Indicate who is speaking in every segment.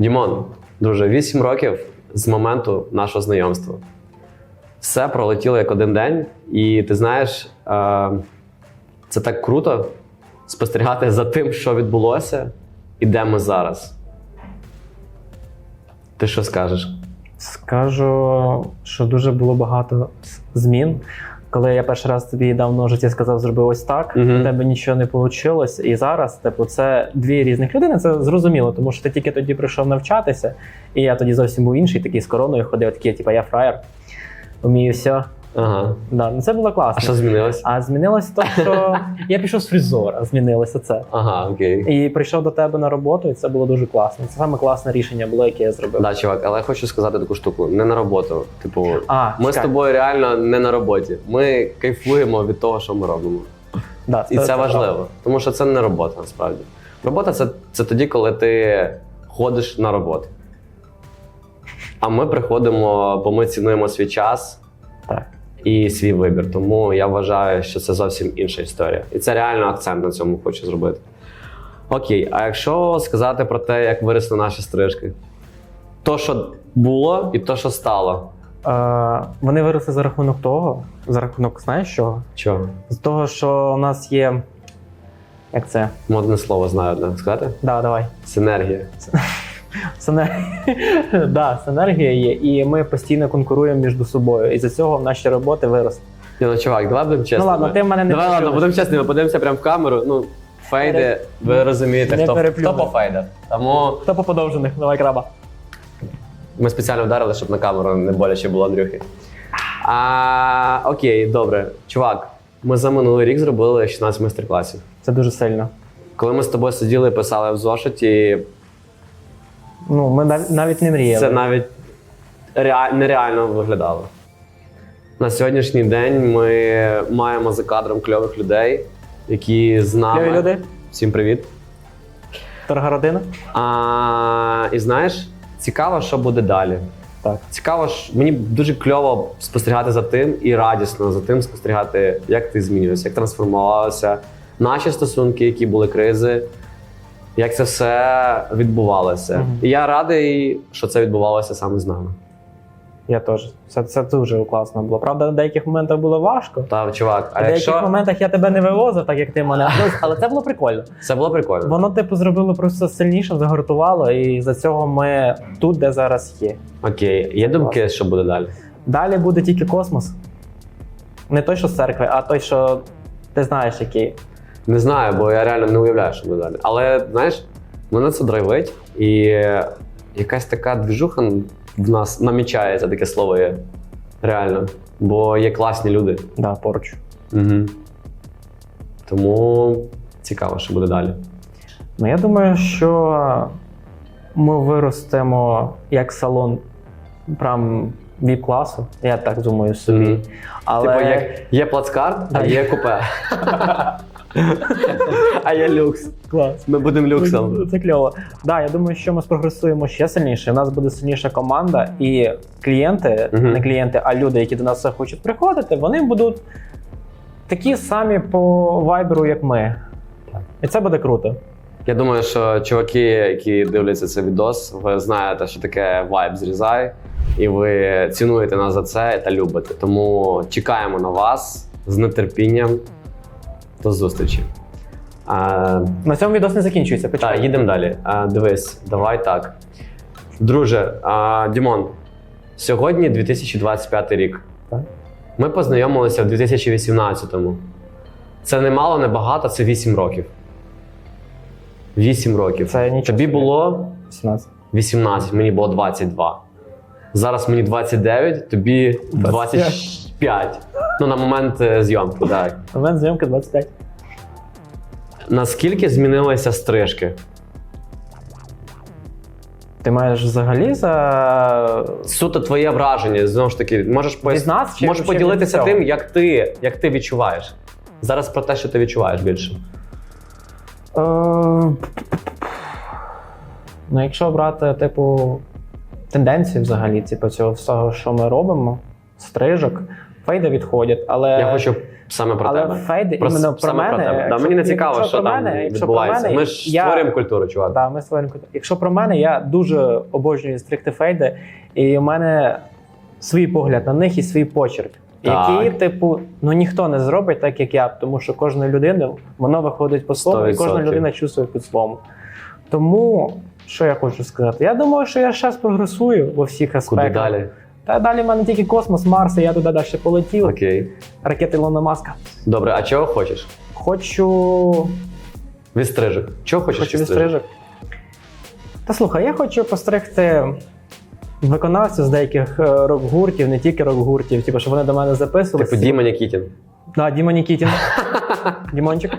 Speaker 1: Дімон, друже, 8 років з моменту нашого знайомства. Все пролетіло як один день, і ти знаєш, е, це так круто спостерігати за тим, що відбулося, і де ми зараз. Ти що скажеш?
Speaker 2: Скажу, що дуже було багато змін. Коли я перший раз тобі дав ножиці і сказав, зроби ось так, у тебе нічого не вийшло. І зараз, типу, це дві різних людини, це зрозуміло, тому що ти тільки тоді прийшов навчатися, і я тоді зовсім був інший, такий з короною ходив, такий, типу, я фраєр, вмію все.
Speaker 1: Ага.
Speaker 2: Да, ну це було класно.
Speaker 1: А що змінилось?
Speaker 2: А змінилось те, що я пішов з фрізора, змінилося це.
Speaker 1: Ага, окей.
Speaker 2: І прийшов до тебе на роботу, і це було дуже класно. Це саме класне рішення було, яке я зробив.
Speaker 1: Да, чувак, але я хочу сказати таку штуку: не на роботу. Типу,
Speaker 2: А,
Speaker 1: ми з тобою реально не на роботі. Ми кайфуємо від того, що ми робимо.
Speaker 2: Да,
Speaker 1: І це, важливо,
Speaker 2: правда.
Speaker 1: тому що це не робота насправді. Робота це, це тоді, коли ти ходиш на роботу. А ми приходимо, бо ми цінуємо свій час
Speaker 2: Так.
Speaker 1: І свій вибір. Тому я вважаю, що це зовсім інша історія. І це реально акцент на цьому хочу зробити. Окей, а якщо сказати про те, як виросли наші стрижки, то, що було, і то, що стало.
Speaker 2: Е, вони виросли за рахунок того, за рахунок, знаєш чого?
Speaker 1: Чого?
Speaker 2: З того, що у нас є. Як це?
Speaker 1: Модне слово знаю одне сказати?
Speaker 2: Да, давай.
Speaker 1: Синергія.
Speaker 2: Синергія. да, синергія є, і ми постійно конкуруємо між собою. І за цього наші роботи виросли.
Speaker 1: Ні, ну чувак, давай будемо чесними.
Speaker 2: Ну ладно, ти в мене не
Speaker 1: Давай ладно, будемо чесними, подивимося прямо в камеру. Ну, фейди, ви розумієте,
Speaker 2: Не
Speaker 1: хто, хто по фейдах. Тому
Speaker 2: Хто по подовжених? Давай краба.
Speaker 1: ми спеціально вдарили, щоб на камеру не боляче було Андрюхи. А, окей, добре. Чувак, ми за минулий рік зробили 16 майстер-класів.
Speaker 2: Це дуже сильно.
Speaker 1: Коли ми з тобою сиділи і писали в зошиті,
Speaker 2: Ну, ми нав- навіть не мріяли.
Speaker 1: це навіть реаль- нереально виглядало. На сьогоднішній день ми маємо за кадром кльових людей, які з нами.
Speaker 2: Кльові люди,
Speaker 1: Всім привіт.
Speaker 2: дорога родина.
Speaker 1: А, і знаєш, цікаво, що буде далі.
Speaker 2: Так.
Speaker 1: Цікаво, ж мені дуже кльово спостерігати за тим і радісно за тим спостерігати, як ти змінюєшся, як трансформувалися наші стосунки, які були кризи, як це все відбувалося.
Speaker 2: Мгм.
Speaker 1: І я радий, що це відбувалося саме з нами.
Speaker 2: Я теж. Це, це дуже класно було. Правда, в деяких моментах було важко.
Speaker 1: Та, чувак, а
Speaker 2: в деяких
Speaker 1: якщо
Speaker 2: моментах я тебе не вивозив, так як ти мене. Але- Але це було прикольно.
Speaker 1: це було прикольно.
Speaker 2: Воно, типу, зробило просто сильніше, загартувало, і за цього ми тут, де зараз є.
Speaker 1: Окей, є думки, що буде далі?
Speaker 2: Далі буде тільки космос. Не той, що з церкви, а той, що ти знаєш, який.
Speaker 1: Не знаю, бо я реально не уявляю, що буде далі. Але знаєш, мене це драйвить, і якась така двіжуха в нас намічається, таке слово є. Реально. Бо є класні люди.
Speaker 2: Да, поруч.
Speaker 1: Угу. Тому цікаво, що буде далі.
Speaker 2: Ну, я думаю, що ми виростемо як салон прям віп класу. Я так думаю собі.
Speaker 1: Мгм.
Speaker 2: Але
Speaker 1: Типу, як є плацкарт, а є купе. а є люкс.
Speaker 2: клас.
Speaker 1: Ми будемо люксом.
Speaker 2: Це кльово. Да, я думаю, що ми спрогресуємо ще сильніше. У нас буде сильніша команда, і клієнти,
Speaker 1: Мгм.
Speaker 2: не клієнти, а люди, які до нас хочуть приходити, вони будуть такі самі по вайберу, як ми. І це буде круто.
Speaker 1: Я думаю, що чуваки, які дивляться цей відос, ви знаєте, що таке вайб зрізай, і ви цінуєте нас за це та любите. Тому чекаємо на вас з нетерпінням. До зустрічі. А,
Speaker 2: На цьому відос не закінчується.
Speaker 1: так, їдемо далі. А, дивись, давай так. Друже, а, Дімон, сьогодні 2025 рік.
Speaker 2: Так.
Speaker 1: Ми познайомилися в 2018-му. Це не мало, не багато, це 8 років. 8 років.
Speaker 2: Це нічого
Speaker 1: Тобі було
Speaker 2: 18.
Speaker 1: 18, мені було 22. Зараз мені 29, тобі 25. Ну, на момент е, зйомки, так.
Speaker 2: У мене зйомка 25.
Speaker 1: Наскільки змінилися стрижки?
Speaker 2: Ти маєш взагалі за
Speaker 1: Суто твоє враження, знову ж таки, можеш, пояс...
Speaker 2: Від нас чи
Speaker 1: можеш поділитися
Speaker 2: цього?
Speaker 1: тим, як ти, як ти відчуваєш. Зараз про те, що ти відчуваєш більше.
Speaker 2: Е, Ну, якщо брати, типу, тенденції взагалі, типу, цього всього, що ми робимо, стрижок, фейди відходять, але
Speaker 1: Я хочу Саме про
Speaker 2: Але
Speaker 1: тебе.
Speaker 2: фейди
Speaker 1: Про-
Speaker 2: іменно про
Speaker 1: саме
Speaker 2: мене.
Speaker 1: про тебе. Да, мені не цікаво,
Speaker 2: якщо
Speaker 1: що там
Speaker 2: мене,
Speaker 1: відбувається.
Speaker 2: мене,
Speaker 1: Ми ж
Speaker 2: я-
Speaker 1: створюємо культуру, чувак.
Speaker 2: Так, ми створюємо культуру. Якщо про мене, я дуже обожнюю стрикти фейди, і у мене свій погляд на них і свій почерк.
Speaker 1: Так.
Speaker 2: Який, типу, ну ніхто не зробить так, як я, тому що кожна людина воно виходить по своєму, і кожна людина чувствує по своєму. Тому, що я хочу сказати? Я думаю, що я зараз прогресую во всіх
Speaker 1: Куди
Speaker 2: аспектах.
Speaker 1: далі?
Speaker 2: Та далі в мене тільки космос, Марс, і я туди далі полетів.
Speaker 1: Окей.
Speaker 2: Ракети Ілона Маска.
Speaker 1: Добре, а чого хочеш?
Speaker 2: Хочу
Speaker 1: Від стрижок. Чого хочеш
Speaker 2: Хочу
Speaker 1: від.
Speaker 2: Та слухай, я хочу постригти виконавців з деяких е, рок-гуртів, не тільки рок-гуртів, типу, щоб вони до мене записувалися.
Speaker 1: Типу Діма Нікітін.
Speaker 2: Да, Діма Нікітін. Дімончик. Е,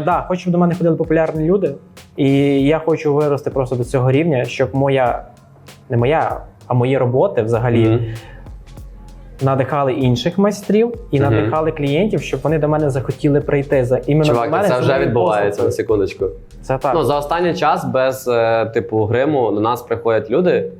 Speaker 2: да, хочу, щоб до мене ходили популярні люди. І я хочу вирости просто до цього рівня, щоб моя, не моя, а мої роботи взагалі
Speaker 1: Мгм.
Speaker 2: надихали інших майстрів і
Speaker 1: Мгм.
Speaker 2: надихали клієнтів, щоб вони до мене захотіли прийти за іменно до
Speaker 1: Чувак,
Speaker 2: мене.
Speaker 1: це вже відбувається на секундочку.
Speaker 2: Це так.
Speaker 1: Ну, за останній час без е, типу гриму до нас приходять люди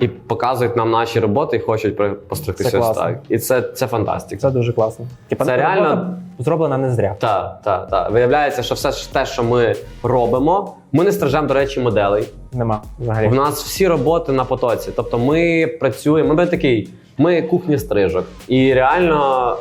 Speaker 1: і показують нам наші роботи і хочуть при- постригтися
Speaker 2: Це
Speaker 1: ось
Speaker 2: класно.
Speaker 1: так. І це, це фантастика.
Speaker 2: Це дуже класно. Типа
Speaker 1: Це реально-
Speaker 2: зроблена не зря.
Speaker 1: Так, так, так. Виявляється, що все ж те, що ми робимо, ми не стражемо, до речі, моделей.
Speaker 2: Нема взагалі.
Speaker 1: У нас всі роботи на потоці. Тобто ми працюємо, ми такий, ми кухні стрижок. І реально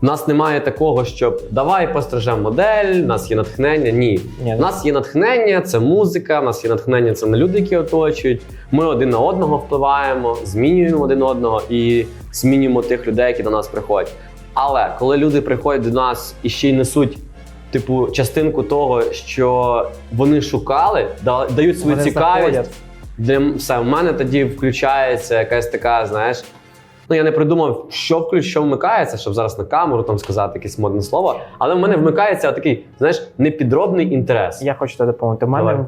Speaker 1: в нас немає такого, щоб давай пострижемо модель, у нас є натхнення. Ні.
Speaker 2: Ні,
Speaker 1: У нас є натхнення, це музика, у нас є натхнення, це на люди, які оточують. Ми один на одного впливаємо, змінюємо один одного і змінюємо тих людей, які до нас приходять. Але коли люди приходять до нас і ще й несуть. Типу, частинку того, що вони шукали, дають свою
Speaker 2: Вони
Speaker 1: цікавість,
Speaker 2: знаходять.
Speaker 1: для все, в мене тоді включається якась така, знаєш. Ну, я не придумав, що включ, що вмикається, щоб зараз на камеру там сказати якесь модне слово. Але в мене вмикається такий, знаєш, непідробний інтерес.
Speaker 2: Я хочу тебе допомогти. У
Speaker 1: Давай.
Speaker 2: мене,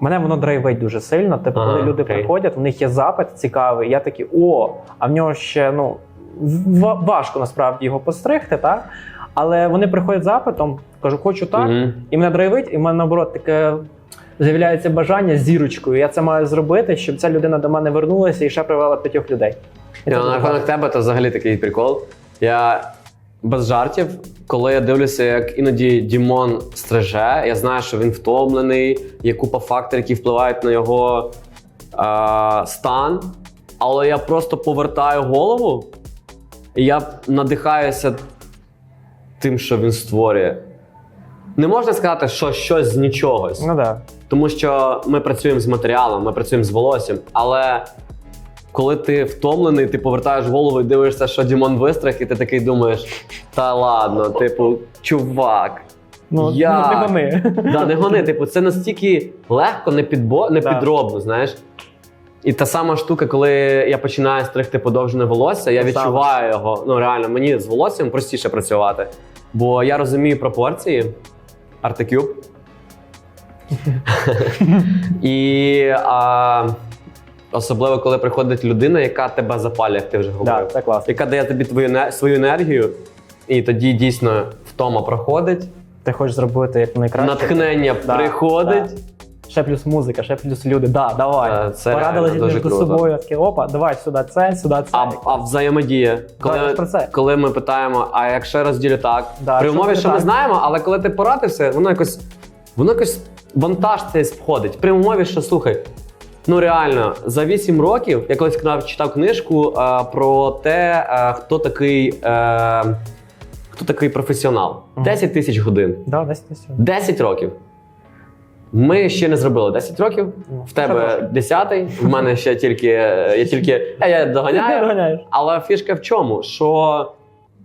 Speaker 2: мене воно драйвить дуже сильно. Типу,
Speaker 1: Ага,
Speaker 2: коли люди
Speaker 1: окей.
Speaker 2: приходять, у них є запит цікавий. Я такий, о, а в нього ще ну в- важко насправді його постригти, так? Але вони приходять з запитом, кажу, хочу так,
Speaker 1: Мгм.
Speaker 2: і мене драйвить, і в мене наоборот таке. З'являється бажання з зірочкою. Я це маю зробити, щоб ця людина до мене вернулася і ще привела п'ятьох людей.
Speaker 1: Я, на рахунок тебе, то взагалі такий прикол. Я без жартів, коли я дивлюся, як іноді Дімон стриже, я знаю, що він втомлений, є купа факторів, які впливають на його е, стан. Але я просто повертаю голову, і я надихаюся тим, що він створює. Не можна сказати, що щось з нічогось.
Speaker 2: Ну да.
Speaker 1: Тому що ми працюємо з матеріалом, ми працюємо з волоссям. Але коли ти втомлений, ти повертаєш голову і дивишся, що Дімон вистриг, і ти такий думаєш: та ладно, типу, чувак.
Speaker 2: Ну,
Speaker 1: Як?
Speaker 2: ну, не гони.
Speaker 1: Да, не гони, типу, це настільки легко, не, підбо, не
Speaker 2: Да.
Speaker 1: підробно, знаєш. І та сама штука, коли я починаю стригти подовжене волосся, я відчуваю його. Ну реально, мені з волоссям простіше працювати. Бо я розумію пропорції. Артекюб. І а, особливо, коли приходить людина, яка тебе запалює, як ти вже
Speaker 2: Да, це класно.
Speaker 1: яка дає тобі твою свою енергію, і тоді дійсно втома проходить,
Speaker 2: Ти хочеш зробити як найкраще.
Speaker 1: натхнення
Speaker 2: Да,
Speaker 1: приходить.
Speaker 2: Ще плюс музика, ще плюс люди. Да, давай.
Speaker 1: Е, Це дуже
Speaker 2: між
Speaker 1: круто.
Speaker 2: собою. Такі, опа, давай сюди це, сюди це.
Speaker 1: А, а взаємодія. Коли,
Speaker 2: я про це.
Speaker 1: коли ми питаємо, а якщо розділю так,
Speaker 2: Да,
Speaker 1: при умові, що ми знаємо, але коли ти порадився, воно якось воно якось вантаж цей входить. При умові, що слухай. Ну реально, за 8 років я колись читав книжку е, про те, е, хто такий, е, хто такий професіонал.
Speaker 2: Мгм.
Speaker 1: 10 тисяч годин.
Speaker 2: Да, десь десь.
Speaker 1: 10 років. Ми ще не зробили 10 років.
Speaker 2: Ну,
Speaker 1: В тебе
Speaker 2: хорошо.
Speaker 1: 10, в мене ще тільки. Я тільки. Я, я доганяю. Але фішка в чому? Що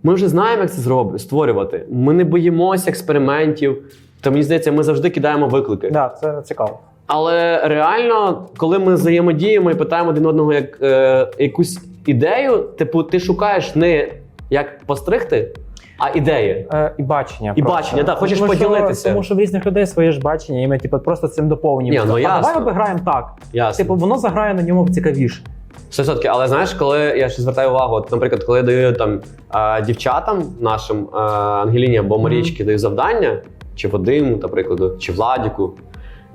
Speaker 1: ми вже знаємо, як це зроб... створювати. Ми не боїмося експериментів. Та мені здається, ми завжди кидаємо виклики.
Speaker 2: Да, це цікаво.
Speaker 1: Але реально, коли ми взаємодіємо і питаємо один одного як, е, якусь ідею, типу, ти шукаєш не як постригти, а ідеї.
Speaker 2: Е, і бачення.
Speaker 1: І
Speaker 2: просто.
Speaker 1: бачення, да, хочеш
Speaker 2: Тому що-
Speaker 1: поділитися.
Speaker 2: Тому що в різних людей своє ж бачення, і ми типу, просто цим доповнюємо.
Speaker 1: Ні, ну,
Speaker 2: а
Speaker 1: ясно.
Speaker 2: давай обіграємо так.
Speaker 1: Ясно.
Speaker 2: Типу, воно заграє на ньому цікавіше.
Speaker 1: 100%. Але знаєш, коли я ще звертаю увагу, от, наприклад, коли я даю там а, дівчатам нашим а, Ангеліні або Марічки даю завдання, чи Вадиму, до прикладу, чи Владіку.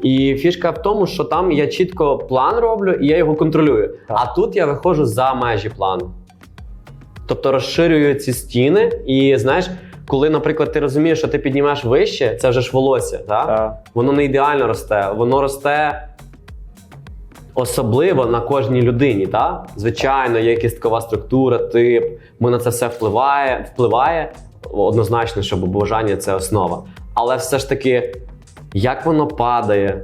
Speaker 1: І фішка в тому, що там я чітко план роблю і я його контролюю.
Speaker 2: Так.
Speaker 1: А тут я виходжу за межі плану. тобто розширює ці стіни. І знаєш, коли, наприклад, ти розумієш, що ти піднімаєш вище, це вже ж волосся, так?
Speaker 2: Та.
Speaker 1: воно не ідеально росте, воно росте особливо на кожній людині. Та? Звичайно, є кісткова структура, тип, ми на це все впливає, впливає. Однозначно, що бажання це основа. Але все ж таки, як воно падає.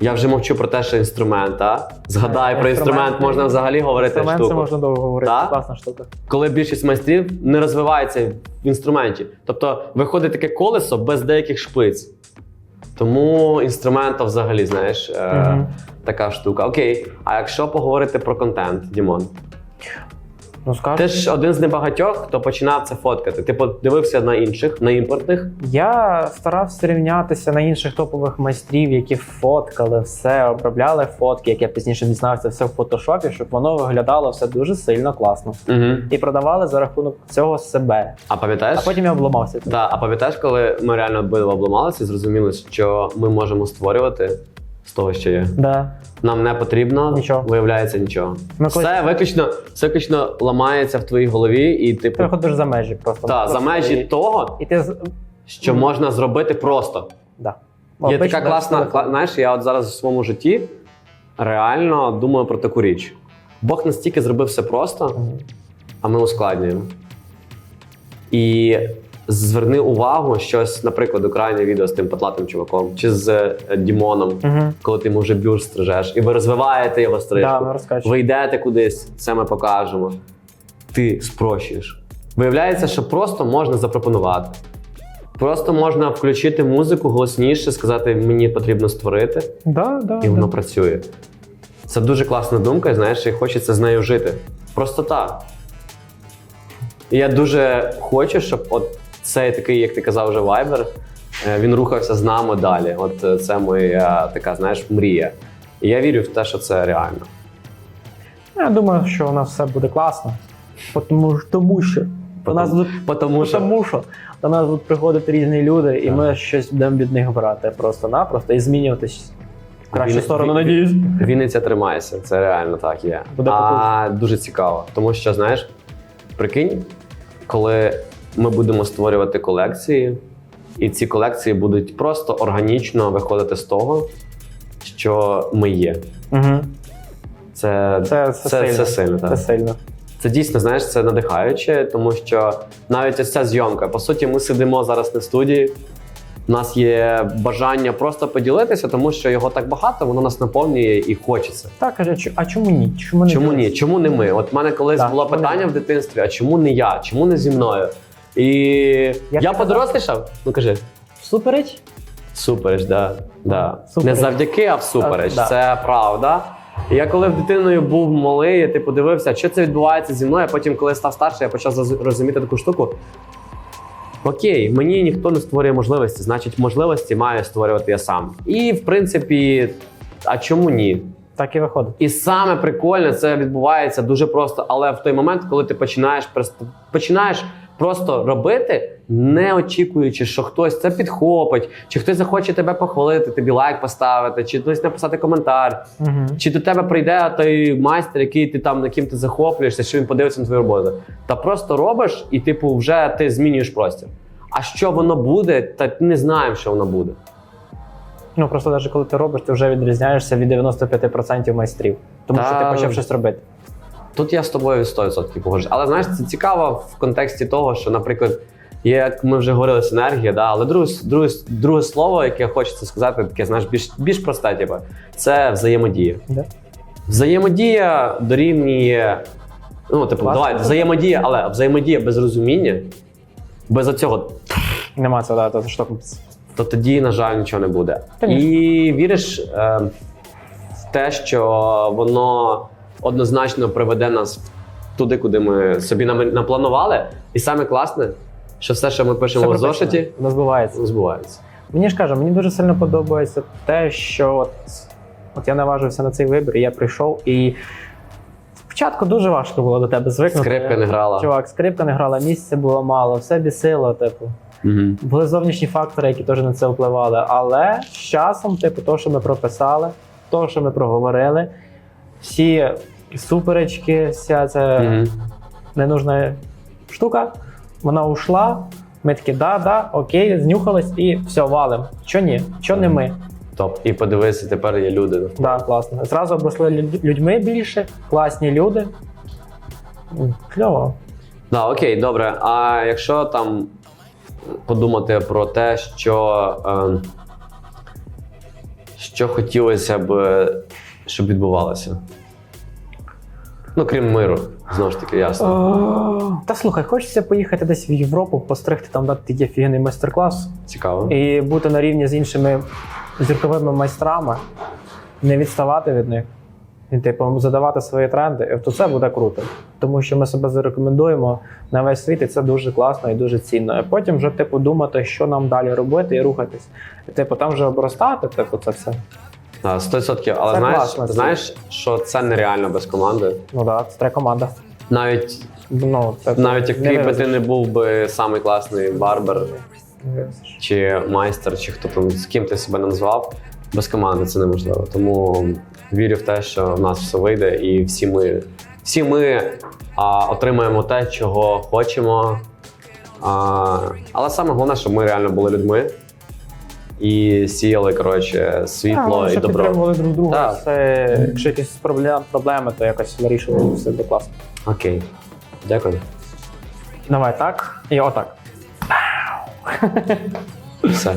Speaker 1: Я вже мовчу про те, що інструмент, а? Згадай про інструмент, можна взагалі говорити
Speaker 2: Інструмент це можна довго говорити.
Speaker 1: Так?
Speaker 2: Класна штука.
Speaker 1: Коли більшість майстрів не розвивається в інструменті. Тобто виходить таке колесо без деяких шпиць. Тому інструмента взагалі, знаєш, е,
Speaker 2: Мгм.
Speaker 1: така штука. Окей, а якщо поговорити про контент, Дімон,
Speaker 2: Ну скажу.
Speaker 1: ти ж один з небагатьох, хто починав це фоткати. Ти подивився на інших, на імпортних.
Speaker 2: Я старався рівнятися на інших топових майстрів, які фоткали все, обробляли фотки, як я пізніше дізнався, все в фотошопі, щоб воно виглядало все дуже сильно класно.
Speaker 1: Угу.
Speaker 2: І продавали за рахунок цього себе.
Speaker 1: А пам'ятаєш?
Speaker 2: А потім я обламався.
Speaker 1: Да, а пам'ятаєш, коли ми реально обидва обламалися і зрозуміли, що ми можемо створювати з того, що є.
Speaker 2: Да.
Speaker 1: Нам не потрібно,
Speaker 2: Нічого.
Speaker 1: виявляється нічого.
Speaker 2: Ми
Speaker 1: Все виключно, все виключно ламається в твоїй голові, і
Speaker 2: Ти
Speaker 1: типу,
Speaker 2: виходиш за межі просто.
Speaker 1: та, за
Speaker 2: Просто
Speaker 1: межі
Speaker 2: і,
Speaker 1: того,
Speaker 2: і ти з-
Speaker 1: що можна зробити просто.
Speaker 2: да.
Speaker 1: Є
Speaker 2: Обично
Speaker 1: така класна, кла- знаєш, я от зараз в своєму житті реально думаю про таку річ. Бог настільки зробив все просто,
Speaker 2: Мгм.
Speaker 1: а ми ускладнюємо. І зверни увагу щось, наприклад, крайнє відео з тим патлатим чуваком, чи з е, Дімоном,
Speaker 2: Мгм.
Speaker 1: коли ти йому вже бюр стрижеш, і ви розвиваєте його стрижку.
Speaker 2: Да, ми.
Speaker 1: Ви йдете кудись, це ми покажемо. Ти спрощуєш. Виявляється, що просто можна запропонувати. Просто можна включити музику голосніше, сказати, мені потрібно створити,
Speaker 2: Да, да,
Speaker 1: і воно
Speaker 2: да.
Speaker 1: працює. Це дуже класна думка, і знаєш, і хочеться з нею жити. Просто так. І я дуже хочу, щоб от цей такий, як ти казав, вже Viber, е, він рухався з нами далі. От е, це моя така, знаєш, мрія. І я вірю в те, що це реально.
Speaker 2: Я думаю, що у нас все буде класно. Тому, тому що у нас будуть
Speaker 1: Потому що
Speaker 2: що до нас будуть приходити різні люди, і
Speaker 1: Так.
Speaker 2: ми щось будемо від них брати просто-напросто і змінюватись в кращу
Speaker 1: Він-
Speaker 2: сторону, надіюсь.
Speaker 1: Вінниця тримається, це реально так є.
Speaker 2: Буде
Speaker 1: а дуже цікаво, тому що знаєш, прикинь, коли ми будемо створювати колекції, і ці колекції будуть просто органічно виходити з того, що ми є.
Speaker 2: Угу.
Speaker 1: Це,
Speaker 2: Це, це,
Speaker 1: це,
Speaker 2: сильно.
Speaker 1: це сильно.
Speaker 2: Це сильно.
Speaker 1: Це дійсно, знаєш, це надихаюче, тому що навіть ось ця зйомка. По суті, ми сидимо зараз на студії. У нас є бажання просто поділитися, тому що його так багато, воно нас наповнює і хочеться.
Speaker 2: Так, каже, «Чу- а чому ні? Чому не
Speaker 1: Чому ні? Чому не ми? От в мене колись
Speaker 2: Так,
Speaker 1: було питання в дитинстві: а чому не я? Чому не зі мною? І я, подорослішав? Ну кажи,
Speaker 2: Всупереч?
Speaker 1: всупереч, да. да.
Speaker 2: Всупереч.
Speaker 1: Не завдяки, а всупереч.
Speaker 2: А, да.
Speaker 1: Це правда. І я коли дитиною був малий, я типу дивився, що це відбувається зі мною. а Потім, коли став старший, я почав заз- розуміти таку штуку. Окей, мені ніхто не створює можливості, значить, можливості маю створювати я сам. І в принципі, а чому ні?
Speaker 2: Так і виходить.
Speaker 1: І саме прикольне це відбувається дуже просто, але в той момент, коли ти починаєш починаєш просто робити, не очікуючи, що хтось це підхопить, чи хтось захоче тебе похвалити, тобі лайк поставити, чи хтось написати коментар,
Speaker 2: Угу.
Speaker 1: чи до тебе прийде той майстер, який ти там на ким ти захоплюєшся, що він подивиться на твою роботу. Та просто робиш, і типу, вже ти змінюєш простір. А що воно буде, та не знаємо, що воно буде.
Speaker 2: Ну просто навіть коли ти робиш, ти вже відрізняєшся від 95% майстрів. Тому що ти почав щось робити.
Speaker 1: Тут я з тобою 100% погоджуюсь. Але знаєш, це цікаво в контексті того, що, наприклад, є, як ми вже говорили, синергія, да? але друге, друге, друге слово, яке хочеться сказати, таке знаєш, більш, більш просте, типу, це взаємодія.
Speaker 2: Да?
Speaker 1: Взаємодія дорівнює. Ну, типу,
Speaker 2: Класно.
Speaker 1: давай, взаємодія, але взаємодія без розуміння, без оцього,
Speaker 2: Нема цього, да, то що
Speaker 1: то тоді, на жаль, нічого не буде.
Speaker 2: Конечно.
Speaker 1: І віриш е, в те, що воно однозначно приведе нас туди, куди ми собі напланували. І саме класне, що все, що ми пишемо в зошиті,
Speaker 2: Воно збувається.
Speaker 1: збувається.
Speaker 2: Мені ж кажу, мені дуже сильно подобається те, що от, от я наважився на цей вибір, я прийшов і. Спочатку дуже важко було до тебе звикнути.
Speaker 1: Скрипка не грала.
Speaker 2: Чувак, скрипка не грала, місця було мало, все бісило, типу.
Speaker 1: Угу.
Speaker 2: Були зовнішні фактори, які теж на це впливали. Але з часом, типу, то, що ми прописали, то, що ми проговорили, всі суперечки, вся ця
Speaker 1: Угу.
Speaker 2: ненужна штука. Вона ушла. Ми такі, да, да, окей, знюхались і все, валим. Що ні? Що не ми?
Speaker 1: Топ. І подивися, тепер є люди.
Speaker 2: Да, класно. Зразу обросли людьми більше, класні люди. Кльово.
Speaker 1: Да, окей, добре. А якщо там подумати про те, що, е, що хотілося б, щоб відбувалося. Ну, крім миру, знову ж таки, ясно.
Speaker 2: Та слухай, хочеться поїхати десь в Європу, постригти там дати такий офігенний майстер-клас
Speaker 1: Цікаво.
Speaker 2: і бути на рівні з іншими зірковими майстрами, не відставати від них. І, типу, задавати свої тренди, то це буде круто. Тому що ми себе зарекомендуємо на весь світ, і це дуже класно і дуже цінно. А потім вже, типу, думати, що нам далі робити і рухатись. І, типу, там вже обростати, типу, це все.
Speaker 1: Да, 100%. Але
Speaker 2: Це
Speaker 1: знаєш,
Speaker 2: класно,
Speaker 1: знаєш, що це нереально без команди.
Speaker 2: Ну так, це треба команда.
Speaker 1: Навіть,
Speaker 2: Ну, це
Speaker 1: навіть
Speaker 2: не
Speaker 1: який би ти
Speaker 2: вивезеш.
Speaker 1: не був би самий класний барбер
Speaker 2: Не вивезеш.
Speaker 1: чи майстер, чи хто там з ким ти себе не назвав, без команди це неможливо. Тому вірю в те, що в нас все вийде, і всі ми, всі ми а, отримаємо те, чого хочемо. А, але саме головне, щоб ми реально були людьми і сіяли коротше, світло і добро.
Speaker 2: підтримували друг друга.
Speaker 1: Так.
Speaker 2: Це, якщо якісь проблем, проблеми, то якось вирішували все буде класно.
Speaker 1: Окей. Дякую.
Speaker 2: Давай так і отак.
Speaker 1: Все.